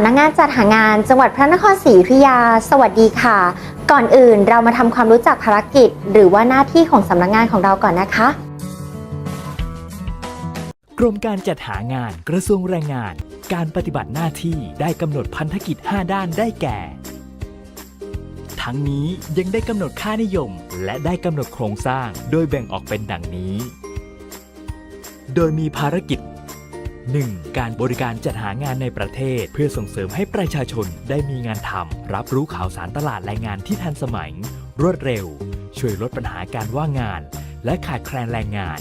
ำนักงานจัดหางาน จังหวัดพระนครศรีอยุธยา สวัสดีค่ะ ก่อนอื่นเรามาทำความรู้จักภารกิจ หรือว่าหน้าที่ของสำนักงานของเราก่อนนะคะ กรมการจัดหางานกระทรวงแรงงาน การปฏิบัติหน้าที่ได้กำหนดพันธกิจ 5 ด้านได้แก่ ทั้งนี้ยังได้กำหนดค่านิยม และได้กำหนดโครงสร้าง โดยแบ่งออกเป็นดังนี้ โดยมีภารกิจ 1. การบริการจัดหางานในประเทศ เพื่อส่งเสริมให้ประชาชนได้มีงานทำรับรู้ข่าวสารตลาดแรงงานที่ทันสมัย รวดเร็ว ช่วยลดปัญหาการว่างงาน และขาดแคลนแรงงาน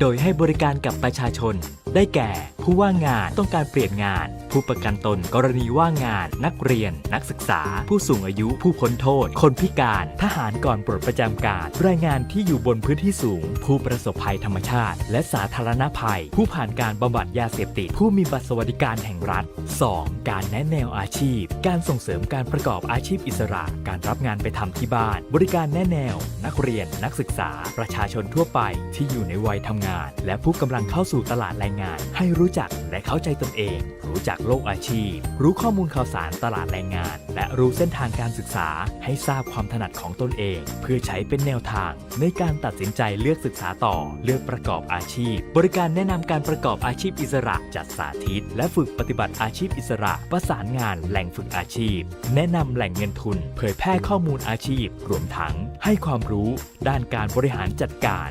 โดยให้บริการกับประชาชน ได้แก่ ผู้ว่างงานต้องการเปลี่ยนงาน ผู้ประกันตนกรณีว่างงาน นักเรียน นักศึกษา ผู้สูงอายุ ผู้พ้นโทษ คนพิการ ทหารก่อนปลดประจำการแรงงานที่อยู่บนพื้นที่สูง ผู้ประสบภัยธรรมชาติ และสาธารณภัย ผู้ผ่านการบำบัดยาเสพติดผู้มีบัตรสวัสดิการแห่งรัฐ 2. การแนะแนวอาชีพ การส่งเสริมการประกอบอาชีพอิสระ การรับงานไปทำที่บ้าน บริการแนะแนว นักเรียน นักศึกษา ประชาชนทั่วไปที่อยู่ในวัยทำงาน และผู้กำลังเข้าสู่ตลาดแรงงาน ให้รู้จักและเข้าใจตนเอง รู้จักโลกอาชีพ รู้ข้อมูลข่าวสารตลาดแรงงาน และรู้เส้นทางการศึกษา ให้ทราบความถนัดของตนเอง เพื่อใช้เป็นแนวทาง ในการตัดสินใจเลือกศึกษาต่อ เลือกประกอบอาชีพ บริการแนะนำการประกอบอาชีพอิสระ จัดสาธิต และฝึกปฏิบัติอาชีพอิสระ ประสานงานแหล่งฝึกอาชีพ แนะนำแหล่งเงินทุน เผยแพร่ข้อมูลอาชีพ รวมทั้งให้ความรู้ ด้านการบริหารจัดการ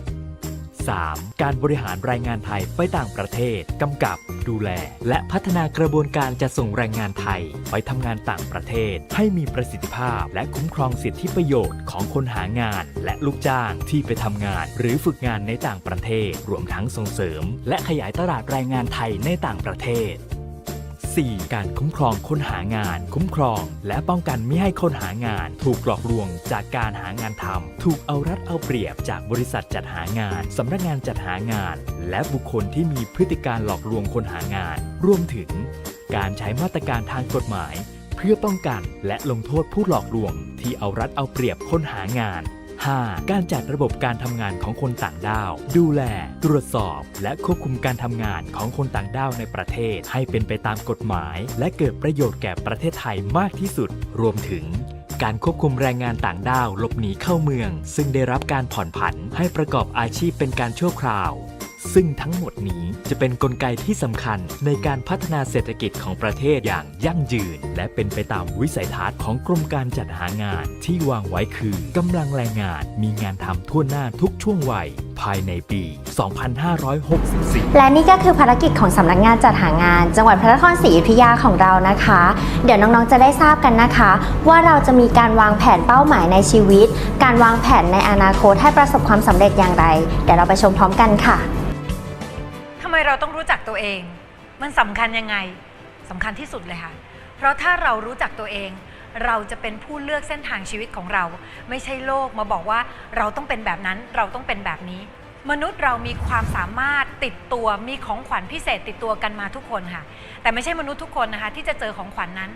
3. การบริหารแรงงานไทยไปต่างประเทศ กำกับ ดูแล และพัฒนากระบวนการจะส่งแรงงานไทย ไปทำงานต่างประเทศ ให้มีประสิทธิภาพ และคุ้มครองสิทธิประโยชน์ของคนหางาน และลูกจ้างที่ไปทำงาน หรือฝึกงานในต่างประเทศ รวมทั้งส่งเสริม และขยายตลาดแรงงานไทยในต่างประเทศ 4. การคุ้มครองคนหางาน คุ้มครอง และป้องกันไม่ให้คนหางาน ถูกหลอกลวงจากการหางานทำถูกเอารัดเอาเปรียบจากบริษัทจัดหางานสำนักงานจัดหางาน และบุคคลที่มีพฤติการหลอกลวงคนหางาน รวมถึง การใช้มาตรการทางกฎหมาย เพื่อป้องกันและลงโทษผู้หลอกลวง ที่เอารัดเอาเปรียบคนหางาน 5. การจัดระบบการทำงานของคนต่างด้าว ดูแล ตรวจสอบ และควบคุมการทำงานของคนต่างด้าวในประเทศ ให้เป็นไปตามกฎหมาย และเกิดประโยชน์แก่ประเทศไทยมากที่สุด รวมถึงการควบคุมแรงงานต่างด้าวหลบหนีเข้าเมือง ซึ่งได้รับการผ่อนผันให้ประกอบอาชีพเป็นการชั่วคราว ซึ่งทั้งหมดนี้จะเป็นนกลไกที่สำคัญในการพัฒนาเศรษฐกิจของประเทศอย่างยั่งยืน และเป็นไปตามวิสัยทัศน์ของกรมการจัดหางานที่วางไว้คือกำลังแรงงานมีงานทำทั่วหน้าทุกช่วงวัยภายในปี 2564 และนี่ก็คือภารกิจของสำนักงานจัดหางาน จังหวัดพระนครศรีอยุธยาของเรานะคะ เดี๋ยวน้องๆจะได้ทราบกันนะคะ ว่าเราจะมีการวางแผนเป้าหมายในชีวิต การวางแผนในอนาคตให้ประสบความสำเร็จอย่างไร เดี๋ยวเราไปชมพร้อมกันค่ะ เราต้องรู้จักตัวเอง มันสำคัญยังไงสำคัญที่สุดเลยค่ะ เพราะถ้าเรารู้จักตัวเอง เราจะเป็นผู้เลือกเส้นทางชีวิตของเรา ไม่ใช่โลกมาบอกว่าเราต้องเป็นแบบนั้นเราต้องเป็นแบบนี้ มนุษย์เรามีความสามารถติดตัวมีของขวัญพิเศษติดตัวกันมาทุกคนค่ะ แต่ไม่ใช่มนุษย์ทุกคนนะคะที่จะเจอของขวัญนั้น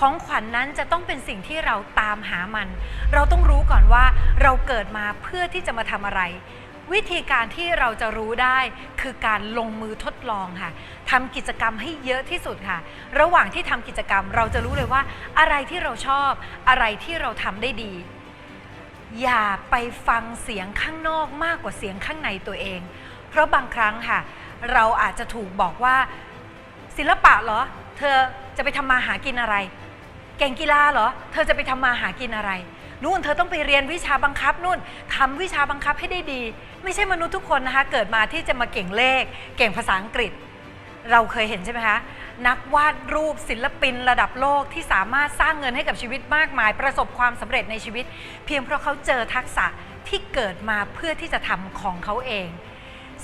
ของขวัญนั้นจะต้องเป็นสิ่งที่เราตามหามัน เราต้องรู้ก่อนว่าเราเกิดมาเพื่อที่จะมาทำอะไร วิธีการที่เราจะรู้ได้คือการลงมือทดลองค่ะทำกิจกรรมให้เยอะที่สุดค่ะ ระหว่างที่ทำกิจกรรมเราจะรู้เลยว่า อะไรที่เราชอบอะไรที่เราทำได้ดี อย่าไปฟังเสียงข้างนอกมากกว่าเสียงข้างในตัวเอง เพราะบางครั้งค่ะ เราอาจจะถูกบอกว่า ศิลปะเหรอ เธอจะไปทำมาหากินอะไร เก่งกีฬาเหรอ เธอจะไปทำมาหากินอะไร นู่นเธอต้องไปเรียนวิชาบังคับนู่นทำวิชาบังคับให้ได้ดี ไม่ใช่มนุษย์ทุกคนนะคะ เกิดมาที่จะมาเก่งเลข เก่งภาษาอังกฤษ เราเคยเห็นใช่ไหมคะนักวาดรูปศิลปินระดับโลกที่สามารถสร้างเงินให้กับชีวิตมากมาย ประสบความสำเร็จในชีวิต เพียงเพราะเขาเจอทักษะที่เกิดมาเพื่อที่จะทำของเขาเอง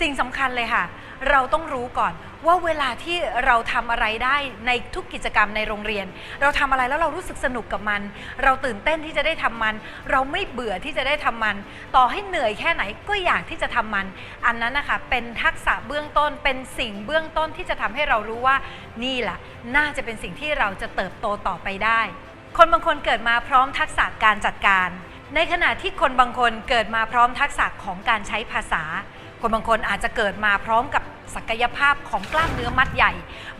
สิ่งสำคัญเลยค่ะ เราต้องรู้ก่อนว่าเวลาที่เราทำอะไรได้ในทุกกิจกรรมในโรงเรียน เราทำอะไรแล้วเรารู้สึกสนุกกับมัน เราตื่นเต้นที่จะได้ทำมัน เราไม่เบื่อที่จะได้ทำมัน ต่อให้เหนื่อยแค่ไหนก็อยากที่จะทำมัน อันนั้นนะคะเป็นทักษะเบื้องต้นเป็นสิ่งเบื้องต้นที่จะทำให้เรารู้ว่านี่แหละน่าจะเป็นสิ่งที่เราจะเติบโตต่อไปได้ คนบางคนเกิดมาพร้อมทักษะการจัดการ ในขณะที่คนบางคนเกิดมาพร้อมทักษะของการใช้ภาษา คนบางคนอาจจะเกิดมาพร้อมกับศักยภาพของกล้ามเนื้อมัดใหญ่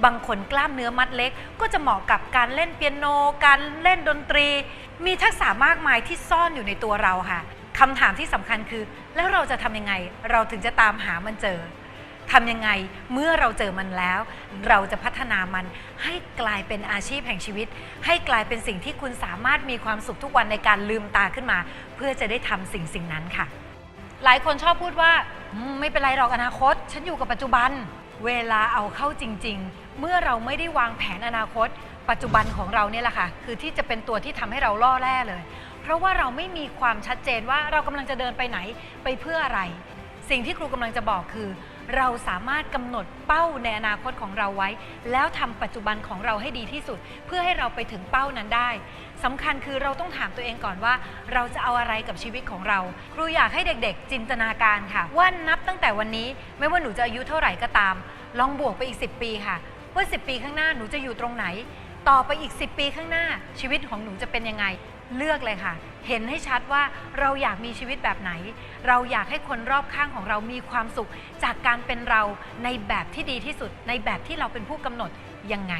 บางคนกล้ามเนื้อมัดเล็ก ก็จะเหมาะกับการเล่นเปียโน การเล่นดนตรี มีทักษะมากมายที่ซ่อนอยู่ในตัวเราค่ะคำถามที่สำคัญคือ แล้วเราจะทำยังไง เราถึงจะตามหามันเจอทำยังไงเมื่อเราเจอมันแล้ว เราจะพัฒนามันให้กลายเป็นอาชีพแห่งชีวิต ให้กลายเป็นสิ่งที่คุณสามารถมีความสุขทุกวันในการลืมตาขึ้นมา เพื่อจะได้ทำสิ่งสิ่งนั้นค่ะ หลายคนชอบพูดว่าอืมไม่เป็นไรหรอกอนาคต ฉันอยู่กับปัจจุบัน เวลาเอาเข้าจริง ๆ เมื่อเราไม่ได้วางแผนอนาคต ปัจจุบันของเราเนี่ยแหละค่ะ คือที่จะเป็นตัวที่ทำให้เราล่อแร่เลย เพราะว่าเราไม่มีความชัดเจนว่าเรากำลังจะเดินไปไหนไปเพื่ออะไร สิ่งที่ครูกำลังจะบอกคือ เราสามารถกำหนดเป้าในอนาคตของเราไว้ แล้วทำปัจจุบันของเราให้ดีที่สุด เพื่อให้เราไปถึงเป้านั้นได้สำคัญคือเราต้องถามตัวเองก่อนว่า เราจะเอาอะไรกับชีวิตของเรา ครูอยากให้เด็กๆ จินตนาการค่ะว่านับตั้งแต่วันนี้ ไม่ว่าหนูจะอายุเท่าไหร่ก็ตาม ลองบวกไปอีก 10 ปีค่ะ ว่า 10 ปีข้างหน้าหนูจะอยู่ตรงไหน ต่อไปอีก 10 ปีข้างหน้าชีวิตของหนูจะเป็นยังไงเลือกเลยค่ะ เห็นให้ชัดว่าเราอยากมีชีวิตแบบไหน เราอยากให้คนรอบข้างของเรามีความสุข จากการเป็นเราในแบบที่ดีที่สุด ในแบบที่เราเป็นผู้กำหนดยังไง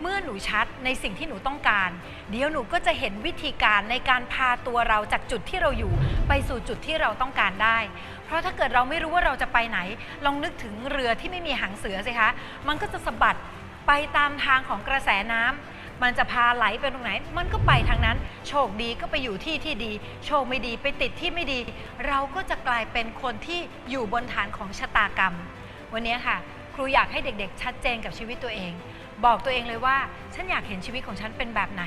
เมื่อหนูชัดในสิ่งที่หนูต้องการ เดี๋ยวหนูก็จะเห็นวิธีการในการพาตัวเราจากจุดที่เราอยู่ ไปสู่จุดที่เราต้องการได้ เพราะถ้าเกิดเราไม่รู้ว่าเราจะไปไหน ลองนึกถึงเรือที่ไม่มีหางเสือสิคะ มันก็จะสะบัดไปตามทางของกระแสน้ำ มันจะพาไหลไปตรงไหน มันก็ไปทางนั้น โชคดีก็ไปอยู่ที่ที่ดี โชคไม่ดีไปติดที่ไม่ดี เราก็จะกลายเป็นคนที่อยู่บนฐานของชะตากรรม วันนี้ค่ะ ครูอยากให้เด็กๆ ชัดเจนกับชีวิตตัวเอง บอกตัวเองเลยว่า ฉันอยากเห็นชีวิตของฉันเป็นแบบไหน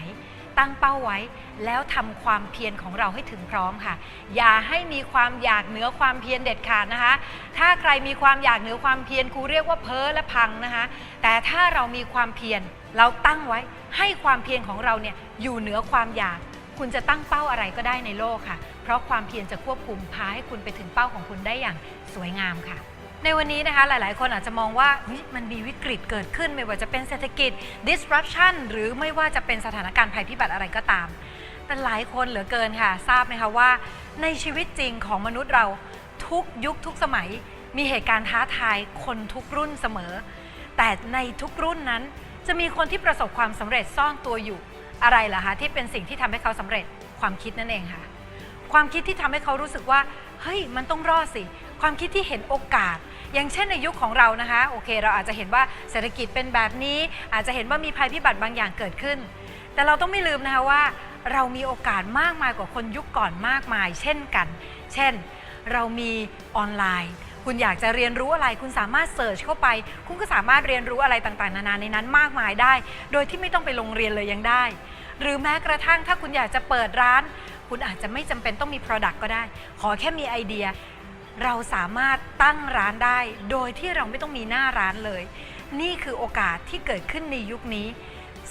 ตั้งเป้าไว้ แล้วทำความเพียรของเราให้ถึงพร้อมค่ะ อย่าให้มีความอยากเหนือความเพียรเด็ดขาดนะคะ ถ้าใครมีความอยากเหนือความเพียรครูเรียกว่าเพ้อและพังนะคะ แต่ถ้าเรามีความเพียรเราตั้งไว้ ให้ความเพียรของเราเนี่ยอยู่เหนือความอยาก คุณจะตั้งเป้าอะไรก็ได้ในโลกค่ะ เพราะความเพียรจะควบคุมพาให้คุณไปถึงเป้าของคุณได้อย่างสวยงามค่ะ ในวันนี้นะคะหลาย ๆ คนอาจจะมองว่ามันมีวิกฤตเกิดขึ้นไม่ว่าจะเป็นเศรษฐกิจ disruption หรือไม่ว่าจะเป็นสถานการณ์ภัยพิบัติอะไรก็ตาม แต่หลายคนเหลือเกินค่ะ ทราบไหมคะว่า ในชีวิตจริงของมนุษย์เราทุกยุคทุกสมัยมีเหตุการณ์ท้าทายคนทุกรุ่นเสมอ แต่ในทุกรุ่นนั้น จะมีคนที่ประสบความสำเร็จซ่อนตัวอยู่อะไรล่ะคะที่เป็นสิ่งที่ทำให้เขาสำเร็จความคิดนั่นเองค่ะ ความคิดที่ทำให้เขารู้สึกว่าเฮ้ยมันต้องรอดสิ ความคิดที่เห็นโอกาส อย่างเช่นในยุคของเรานะคะโอเค เราอาจจะเห็นว่าเศรษฐกิจเป็นแบบนี้ อาจจะเห็นว่ามีภัยพิบัติบางอย่างเกิดขึ้น แต่เราต้องไม่ลืมนะคะว่า เรามีโอกาสมากมายกว่าคนยุคก่อนมากมาย เช่นกัน เช่น เรามีออนไลน์ คุณอยากจะเรียนรู้อะไร คุณสามารถเสิร์ชเข้าไป คุณก็สามารถเรียนรู้อะไรต่างๆ นานาในนั้นมากมายได้ โดยที่ไม่ต้องไปโรงเรียนเลยยังได้ หรือแม้กระทั่งถ้าคุณอยากจะเปิดร้าน คุณอาจจะไม่จำเป็นต้องมี Product ก็ได้ ขอแค่มีไอเดีย เราสามารถตั้งร้านได้ โดยที่เราไม่ต้องมีหน้าร้านเลย นี่คือโอกาสที่เกิดขึ้นในยุคนี้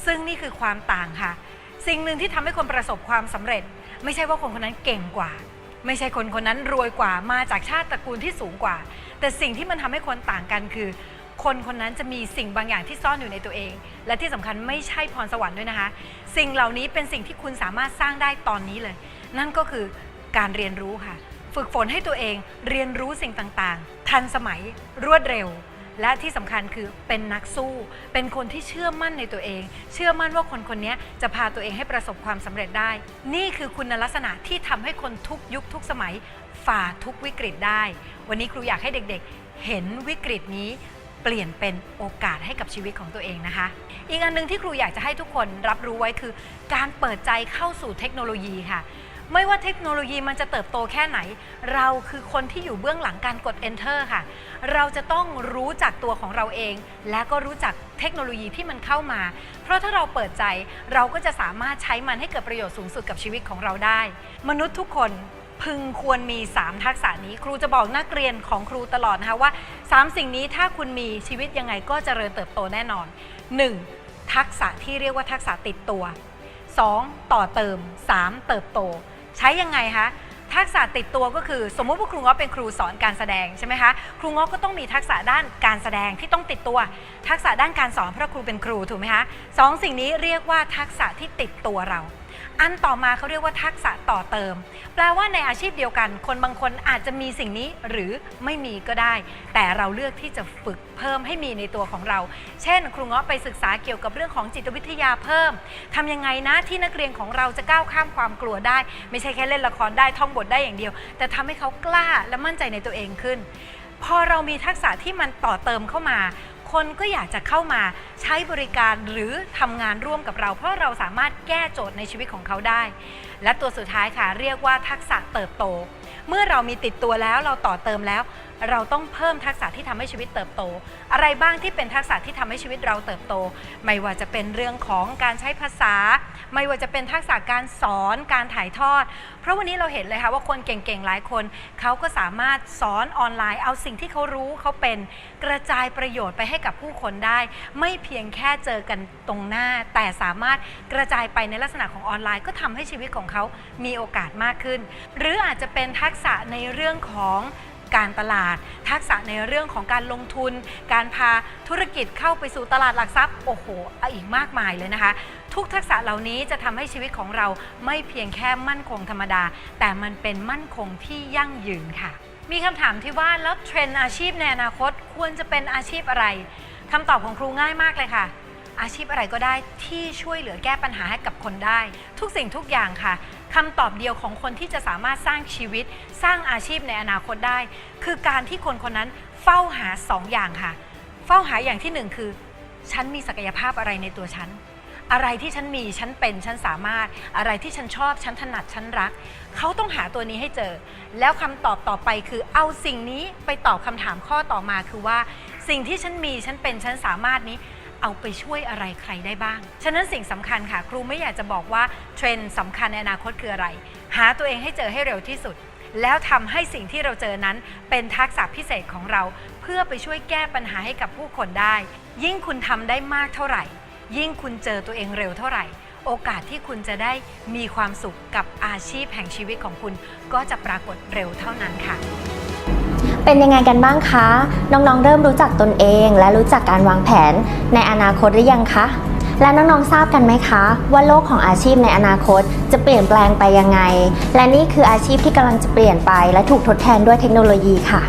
ซึ่งนี่คือความต่างค่ะ สิ่งหนึ่งที่ทำให้คนประสบความสำเร็จ ไม่ใช่ว่าคนคนนั้นเก่งกว่า ไม่ใช่คนคนนั้นรวยกว่ามาจากชาติตระกูลที่สูงกว่า แต่สิ่งที่มันทำให้คนต่างกันคือ คนคนนั้นจะมีสิ่งบางอย่างที่ซ่อนอยู่ในตัวเอง และที่สำคัญไม่ใช่พรสวรรค์ด้วยนะคะ สิ่งเหล่านี้เป็นสิ่งที่คุณสามารถสร้างได้ตอนนี้เลย นั่นก็คือการเรียนรู้ค่ะ ฝึกฝนให้ตัวเองเรียนรู้สิ่งต่างๆ ทันสมัยรวดเร็ว และที่สำคัญคือเป็นนักสู้ เป็นคนที่เชื่อมั่นในตัวเอง เชื่อมั่นว่าคนคนนี้จะพาตัวเองให้ประสบความสำเร็จได้ นี่คือคุณลักษณะที่ทำให้คนทุกยุคทุกสมัยฝ่าทุกวิกฤตได้ วันนี้ครูอยากให้เด็กๆ เห็นวิกฤตนี้เปลี่ยนเป็นโอกาสให้กับชีวิตของตัวเองนะคะ อีกอันหนึ่งที่ครูอยากจะให้ทุกคนรับรู้ไว้คือ การเปิดใจเข้าสู่เทคโนโลยีค่ะ ไม่ว่าเทคโนโลยีมันจะเติบโตแค่ไหน เราคือคนที่อยู่เบื้องหลังการกด enter ค่ะ เราจะต้องรู้จักตัวของเราเอง และก็รู้จักเทคโนโลยีที่มันเข้ามา เพราะถ้าเราเปิดใจเราก็จะสามารถใช้มันให้เกิดประโยชน์สูงสุดกับชีวิตของเราได้ มนุษย์ทุกคนพึงควรมี 3 ทักษะนี้ ครูจะบอกนักเรียนของครูตลอดนะคะว่า 3 สิ่งนี้ถ้าคุณมีชีวิตยังไงก็จเจริญเติบโตแน่นอน 1. ทักษะที่เรียกว่าทักษะติดตัว 2. ต่อเติม 3. เติบโต ใช้ยังไงคะทักษะติดตัวก็คือ สมมุติว่าครูง้อเป็นครูสอนการแสดงใช่ไหมคะครูง้อก็ต้องมีทักษะด้านการแสดงที่ต้องติดตัว ทักษะด้านการสอนเพราะครูเป็นครูถูกไหมคะสองสิ่งนี้เรียกว่าทักษะที่ติดตัวเรา อันต่อมาเขาเรียกว่าทักษะต่อเติม แปลว่าในอาชีพเดียวกัน คนบางคนอาจจะมีสิ่งนี้หรือไม่มีก็ได้ แต่เราเลือกที่จะฝึกเพิ่มให้มีในตัวของเรา เช่น ครูเงาะไปศึกษาเกี่ยวกับเรื่องของจิตวิทยาเพิ่มทำยังไงนะที่นักเรียนของเราจะก้าวข้ามความกลัวได้ ไม่ใช่แค่เล่นละครได้ท่องบทได้อย่างเดียว แต่ทำให้เขากล้าและมั่นใจในตัวเองขึ้น พอเรามีทักษะที่มันต่อเติมเข้ามา คนก็อยากจะเข้ามาใช้บริการหรือทำงานร่วมกับเรา เพราะเราสามารถแก้โจทย์ในชีวิตของเขาได้ และตัวสุดท้ายค่ะ เรียกว่าทักษะเติบโต เมื่อเรามีติดตัวแล้วเราต่อเติมแล้ว เราต้องเพิ่มทักษะที่ทำให้ชีวิตเติบโต อะไรบ้างที่เป็นทักษะที่ทำให้ชีวิตเราเติบโต ไม่ว่าจะเป็นเรื่องของการใช้ภาษา ไม่ว่าจะเป็นทักษะการสอนการถ่ายทอด เพราะวันนี้เราเห็นเลยค่ะว่าคนเก่งๆหลายคน เขาก็สามารถสอนออนไลน์ เอาสิ่งที่เขารู้เขาเป็นกระจายประโยชน์ไปให้กับผู้คนได้ ไม่เพียงแค่เจอกันตรงหน้า แต่สามารถกระจายไปในลักษณะของออนไลน์ก็ทำให้ชีวิตของเขามีโอกาสมากขึ้น หรืออาจจะเป็นทักษะในเรื่องของ การตลาด ทักษะในเรื่องของการลงทุน การพาธุรกิจเข้าไปสู่ตลาดหลักทรัพย์โอ้โหอีกมากมายเลยนะคะ ทุกทักษะเหล่านี้จะทำให้ชีวิตของเราไม่เพียงแค่มั่นคงธรรมดา แต่มันเป็นมั่นคงที่ยั่งยืนค่ะ มีคำถามที่ว่าแล้วเทรนด์อาชีพในอนาคตควรจะเป็นอาชีพอะไรคำตอบของครูง่ายมากเลยค่ะ อาชีพอะไรก็ได้ที่ช่วยเหลือแก้ปัญหาให้กับคนได้ ทุกสิ่งทุกอย่างค่ะคำตอบเดียวของคนที่จะสามารถสร้างชีวิต สร้างอาชีพในอนาคตได้ คือการที่คนคนนั้นเฝ้าหาสองอย่างค่ะ เฝ้าหาอย่างที่หนึ่งคือ ฉันมีศักยภาพอะไรในตัวฉันอะไรที่ฉันมีฉันเป็นฉันสามารถ อะไรที่ฉันชอบฉันถนัดฉันรัก เขาต้องหาตัวนี้ให้เจอ แล้วคำตอบต่อไปคือเอาสิ่งนี้ไปตอบคำถามข้อต่อมาคือว่า สิ่งที่ฉันมีฉันเป็นฉันสามารถนี้ เอาไปช่วยอะไรใครได้บ้าง ฉะนั้นสิ่งสำคัญค่ะ ครูไม่อยากจะบอกว่าเทรนด์สำคัญในอนาคตคืออะไร หาตัวเองให้เจอให้เร็วที่สุด แล้วทำให้สิ่งที่เราเจอนั้น เป็นทักษะพิเศษของเรา เพื่อไปช่วยแก้ปัญหาให้กับผู้คนได้ ยิ่งคุณทำได้มากเท่าไหร่ ยิ่งคุณเจอตัวเองเร็วเท่าไหร่ โอกาสที่คุณจะได้มีความสุขกับอาชีพแห่งชีวิตของคุณ ก็จะปรากฏเร็วเท่านั้นค่ะ เป็นยังไงกันบ้างคะ น้องๆ เริ่มรู้จักตนเอง และรู้จักการวางแผนในอนาคตหรือยังคะ และน้องๆ ทราบกันไหมคะ ว่าโลกของอาชีพในอนาคตจะเปลี่ยนแปลงไปยังไง และนี่คืออาชีพที่กำลังจะเปลี่ยนไป และถูกทดแทนด้วยเทคโนโลยีค่ะ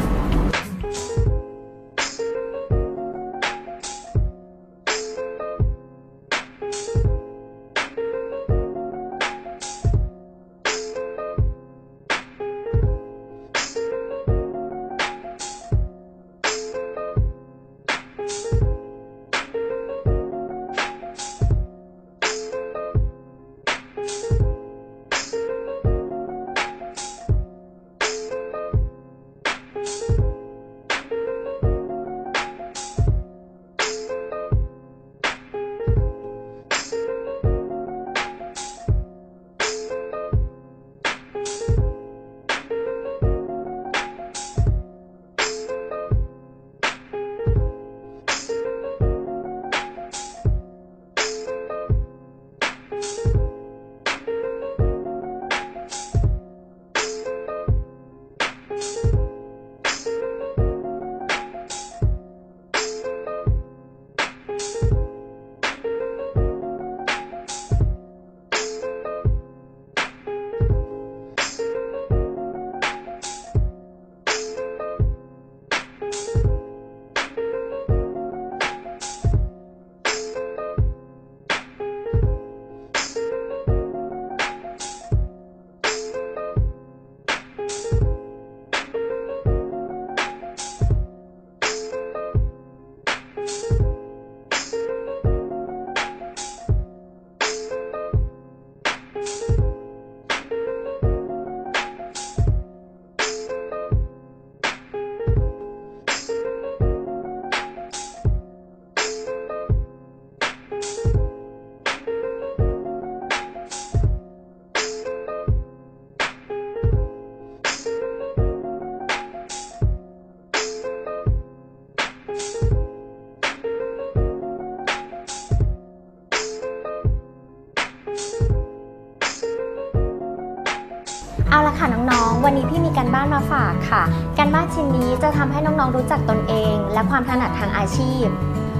รู้จักตนเอง และความถนัดทางอาชีพ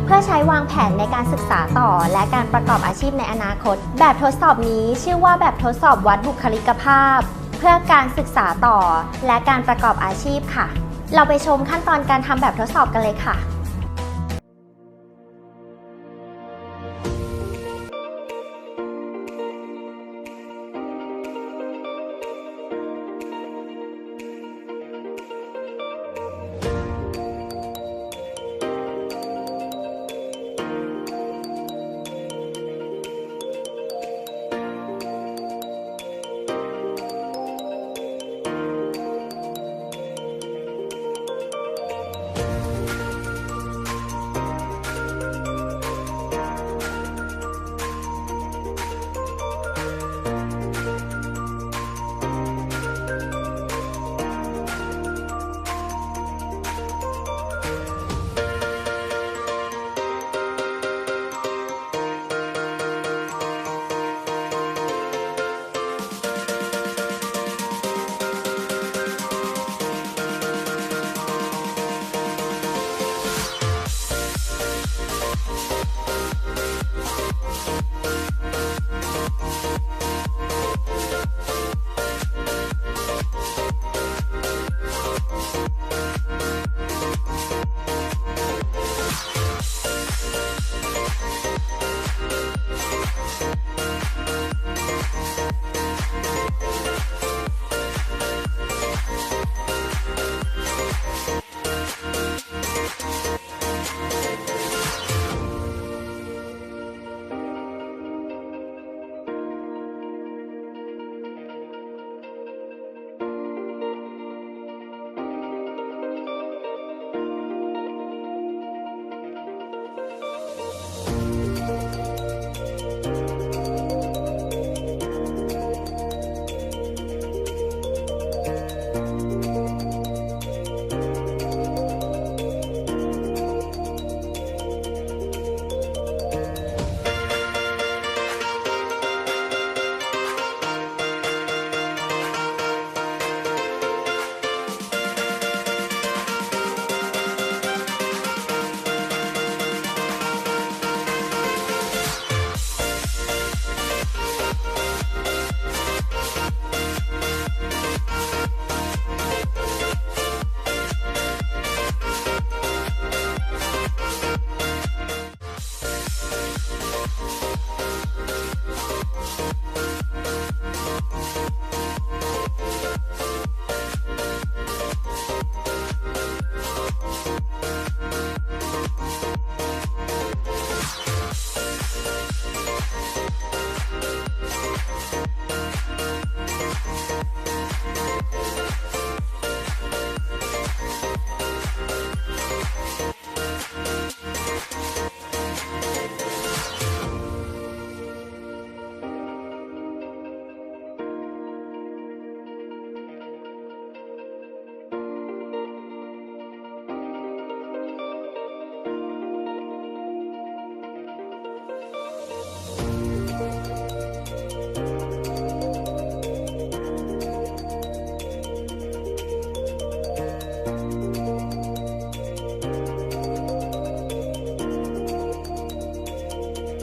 เพื่อใช้วางแผนในการศึกษาต่อ และการประกอบอาชีพในอนาคต แบบทดสอบนี้ชื่อว่าแบบทดสอบวัดบุคลิกภาพ เพื่อการศึกษาต่อ และการประกอบอาชีพค่ะ เราไปชมขั้นตอนการทำแบบทดสอบกันเลยค่ะ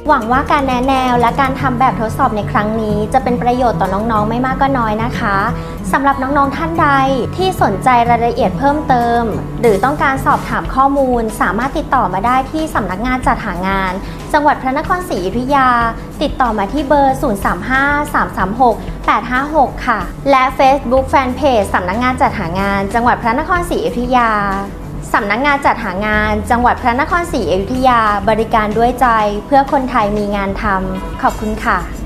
หวังว่าการแนะแนวและการทำแบบทดสอบในครั้งนี้ จะเป็นประโยชน์ต่อน้องๆ ไม่มากก็น้อยนะคะสำหรับน้องๆท่านใดที่สนใจรายละเอียดเพิ่มเติม หรือต้องการสอบถามข้อมูล สามารถติดต่อมาได้ที่สำนักงานจัดหางาน จังหวัดพระนครศรีอยุธยา ติดต่อมาที่เบอร์ 035-336-856 ค่ะ และ Facebook Fanpage สำนักงานจัดหางาน จังหวัดพระนครศรีอยุธยา สำนักงานจัดหางาน จังหวัดพระนครศรีอยุธยา บริการด้วยใจ เพื่อคนไทยมีงานทำขอบคุณค่ะ